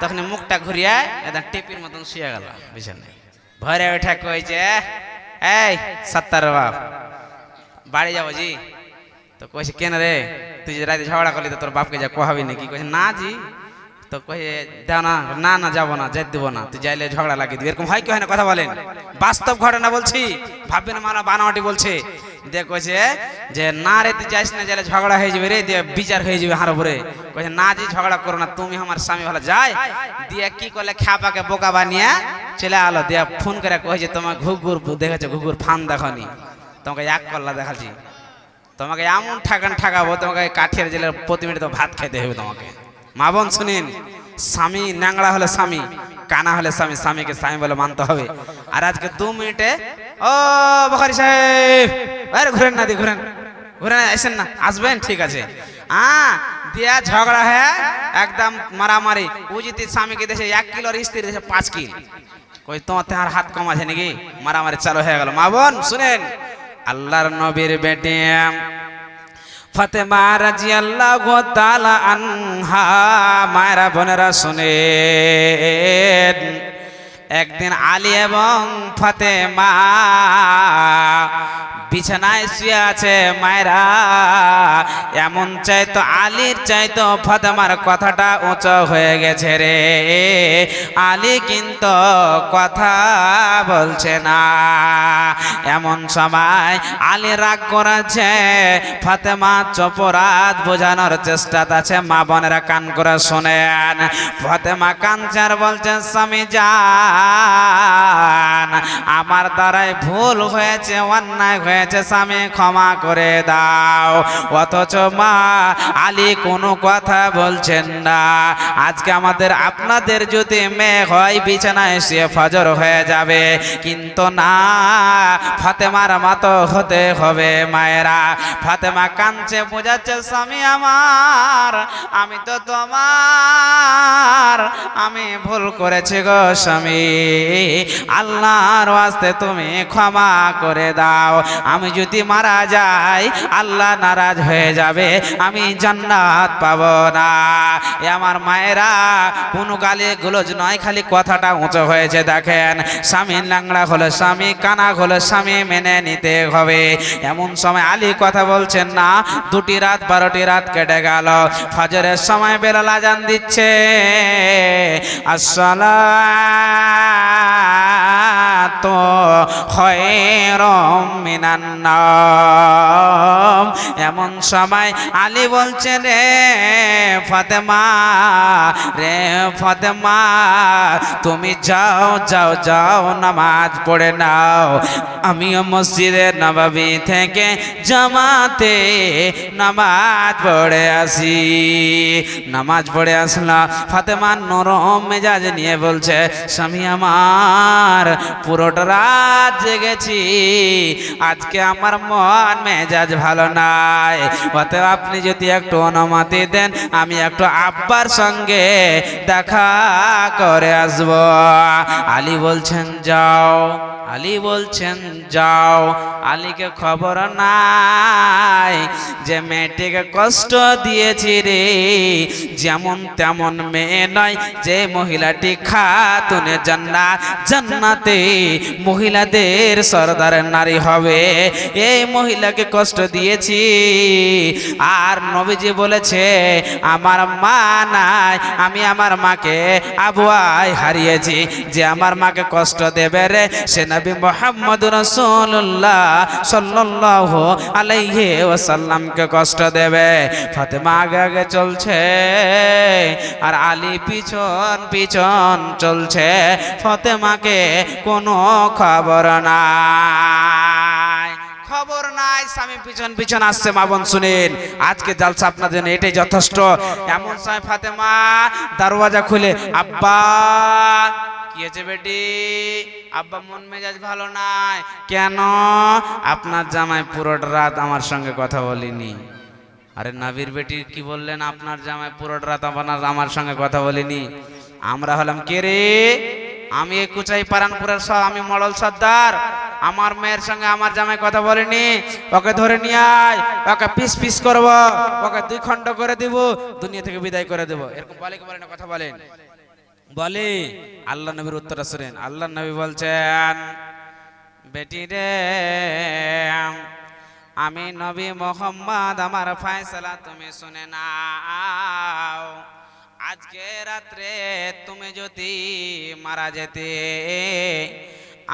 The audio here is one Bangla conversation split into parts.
তখন মুখটা ঘুরিয়ে একদম টিপির মতন শুয়ে গেল বিছানায় ভরে ওঠা কইছে, এই, সত্তর বাপ, বাড়ি যাব জি? তো কইছে, কেন রে? তুই যে রাতে ঝগড়া করলি তো তোর বাপকে যা কোহাবি নাকি? কইছে, না জি। তো কইছে, দাও না না না, যাব না, যেতে দেবো না, তুই যাইলে ঝগড়া লাগিয়ে দিবি। এরকম হয় কি হয় না, কথা বলেন? বাস্তব ঘটনা বলছি, ভাববেন মারা বানাওয়াটি বলছে। দিয়ে কইছে, যে না রে তুই যাইস না, যাইলে ঝগড়া হয়ে যাবে রে, দিয়ে বিচার হয়ে যাবে হার উপরে। কইছে, না জি, ঝগড়া করো না, তুমি আমার স্বামী ভালো যাই। দিয়ে কি করলে, খ্যাপাকে বোকা বানিয়ে চলে আলো, দিয়ে ফোন করে কইছে, তোমার ঘুঘুর দেখেছ, ঘুঘুর ফান দেখনি? তোমাকে এক কল্লা দেখাচ্ছি। তোমাকে এমন ঠাকান ঠাকাবো, তোমাকে কাঠের জেলের প্রতি মিনিটে ভাত খেতে হবে তোমাকে। মা বোন, শুনিন, স্বামী ন্যাংড়া হলে স্বামী, কানা হলে স্বামী, স্বামীকে স্বামী বলে মানতে হবে। আর আজকে দু মিনিটে, ও বখারি সাহেব! আরে ঘুরেন না দি, ঘুরেন। ঘুরেন আসেন না। আসবেন, ঠিক আছে। হ্যাঁ দিয়া ঝগড়া হ্যাঁ একদম মারামারি। ও স্বামীকে দেশে এক কিলোর স্ত্রী দেশে পাঁচ কিল। কই তোমার তেহার হাত কম আছে নাকি? মারামারি চালু হয়ে গেল। মা বোন, শুনেন। আল্লাহর নবীর বেটে ফতেমা রাজি আল্লাহ তালা আনহা। মায়েরা, বোনেরা, শুনেন। একদিন আলী এবং ফতেমা বিছানায় শুয়ে আছে মায়েরা। এমন চাইতো, আলীর চাইতো, ফতেমার কথাটা উঁচু হয়ে গেছে রে। আলী কিন্তু কথা বলছে না। এমন সময় আলী রাগ করেছে, ফাতেমা চপরাত বোঝানোর চেষ্টা আছে, মা বোনেরা কান করে শোনেন। ফাতেমা কানচার বলছে, স্বামী যান, আমার দ্বারাই ভুল হয়েছে, অন্যায় হয়েছে। স্বামী, ক্ষমা করে দাও। অথচ মা আলী কোনো কথা বলছেন না। আজকে আমাদের আপনাদের যদি মেয়ে হয়, বিছানায় সে ফজর হয়ে যাবে। কিন্তু না, ফাতেমার মতো হতে হবে মায়েরা। ফাতেমা কাঁদছে, বোঝাচ্ছে, স্বামী আমার, আমি তো তোমার, আমি ভুল করেছি গো স্বামী। আল্লাহর ওয়াস্তে তুমি ক্ষমা করে দাও। আমি যদি মারা যাই, আল্লাহ নারাজ হয়ে যাবে, আমি জান্নাত পাব না। এ আমার মায়েরা, কোনো গালে গুলোজ নয়, খালি কথাটা উঁচু হয়েছে, দেখেন। স্বামী লাংড়া হলে স্বামী, কানা হলে স্বামী, মেনে নিতে হবে। এমন সময় আলী কথা বলছেন, না, দুটি রাত, বারোটি রাত কেটে গেল। ফজরের সময় বেলাল আজান দিচ্ছে। আসসালা তো নাম। এমন সময় আলী বলছে, রে ফাতেমা রে ফাতেমা, তুমি যাও যাও যাও, নামাজ পড়ে নাও। আমিও মসজিদে নবাবি থেকে জামাতে নামাজ পড়ে আসি। নামাজ পড়ে আসলাম ফাতেমা নরম মেজাজ নিয়ে বলছে, স্বামী আমার পুরোটা রাত জেগেছি। আজকে আমার মন মেজাজ ভালো নাই। অতএব আপনি যদি একটু অনুমতি দেন, আমি একটু আব্বার সঙ্গে দেখা করে আসব। আলী বলছেন, যাও। আলী বলছেন, যাও। আলীকে খবর নাই। যে মেয়েটিকে কষ্ট দিয়েছি রে, যেমন তেমন মেয়ে নয় যে মহিলাটি খাতুনে জান্নাত জান্নাতে মহিলাদের সর্দার নারী হবে। এই মহিলাকে কষ্ট দিয়েছি। আর নবীজি বলেছে, আমার মা নাই, আমি আমার মাকে আবুয়াই হারিয়েছি। যে আমার মাকে কষ্ট দেবে রে, সে নবী মোহাম্মদ রসুল্লাহ সাল্লাহ আলাইহি ওয়াসাল্লামকে কষ্ট দেবে। ফাতেমা আগে আগে চলছে, আর আলী পিছন পিছন চলছে। ফতেমাকে কোনো খবর নাই খবর নাই। স্বামী পিছন পিছন আসছে, মা বোন শুনেন। আজকে জালসা আপনার জন্য এটাই যথেষ্ট। এমন সময় ফাতেমা দরওয়াজা খুলে, আব্বা, কি হয়েছে বেটি? আব্বা, মন মেজাজ ভালো নাই। কেন? আপনার জামাই পুরোটা রাত আমার সঙ্গে কথা বলিনি। আরে নাবির বেটি কি বললেন? আপনার জামাই পুরোটা রাত আপনার আমার সঙ্গে কথা বলিনি। আমরা হলাম কে রে? আমি এই কুচাই পারানপুরের সব আমি মডল সর্দার। আমার মেয়ের সঙ্গে আমার জামাই কথা বলেনি। ওকে ধরে নিয়ে আয়। ওকে পিস পিস করব। ওকে দুই খণ্ড করে দিব। দুনিয়া থেকে বিদায় করে দেব। এরকম বলে কি বলেন কথা বলেন বলে, আল্লাহ নবীর উত্তর আসলেন আল্লাহ নবী বলছেন, বেটি রে, আমি নবী মোহাম্মদ, আমার ফয়সালা তুমি শুনে নাও। আজকে রাত্রে তুমি যদি মারা যেতে,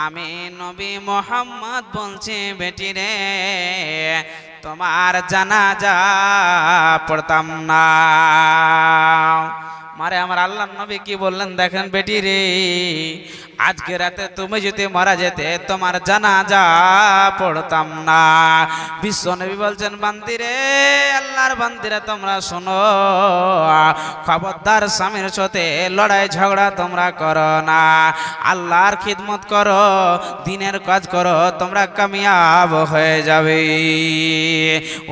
আমি নবী মোহাম্মদ বলছি, বেটি রে, তোমার জানাজা পড়তাম না। মারে আমার আল্লাহ নবী কি বললেন? দেখেন বেটি রে, আজকে রাতে তুমি যদি মারা যেতে, তোমার জানাজা পড়তাম না। বিশ্ব নবী বলছেন বান্দিরে আল্লাহর বান্দিরা তোমরা শোনো, খবরদার স্বামীর সাথে লড়াই ঝগড়া তোমরা করো না। আল্লাহর খিদমত করো, দিনের কাজ করো, তোমরা কামিয়াব হয়ে যাবে।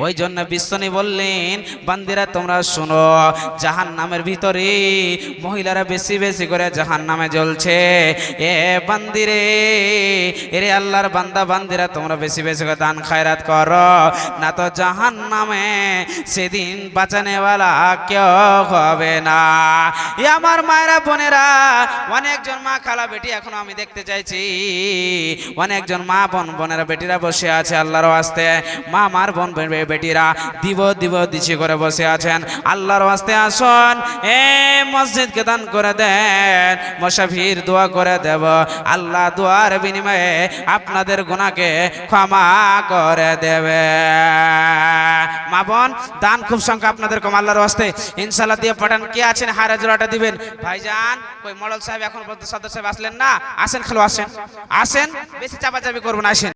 ওই জন্য বিশ্বনী বললেন বান্দিরা তোমরা শোনো জাহান নামের ভিতরে মহিলারা বেশি বেশি করে জাহান নামে জ্বলছে। এ বান্দিরে, এরে আল্লাহর বান্দা, বান্দিরা, তোমরা বেশি বেশি করে দান খায়রাত করো। না তো জাহান নামে সেদিন বাঁচানেওয়ালা কেউ হবে না। এ আমার মায়েরা, বোনেরা, অনেকজন মা খালা বেটি এখনও আমি দেখতে চাইছি। অনেকজন মা বোন, বোনেরা, বেটিরা বসে আছে আল্লাহর আস্তে মা, মার বোন বেটিরা দিব দিব দিছি করে বসে আছেন আল্লাহর আস্তে আসন, এ মসজিদকে দান করে দেন মশাফির দোয়া করে দেব। আল্লাহ দোয়ার বিনিময়ে আপনাদের গুণাকে ক্ষমা করে দেবে। মা বোন, দান খুব সংখ্যা আপনাদের কম আল্লাহর আস্তে ইনশাল্লাহ দিয়ে পাঠান। কে আছেন? হারা জোড়াটা দিবেন। ভাইজান ওই মডল সাহেব, এখন পর্যন্ত সদস্য সাহেব আসলেন না? আসেন, খেলো আসেন। আসেন, বেশি চাপাচাপি করবেন আসেন।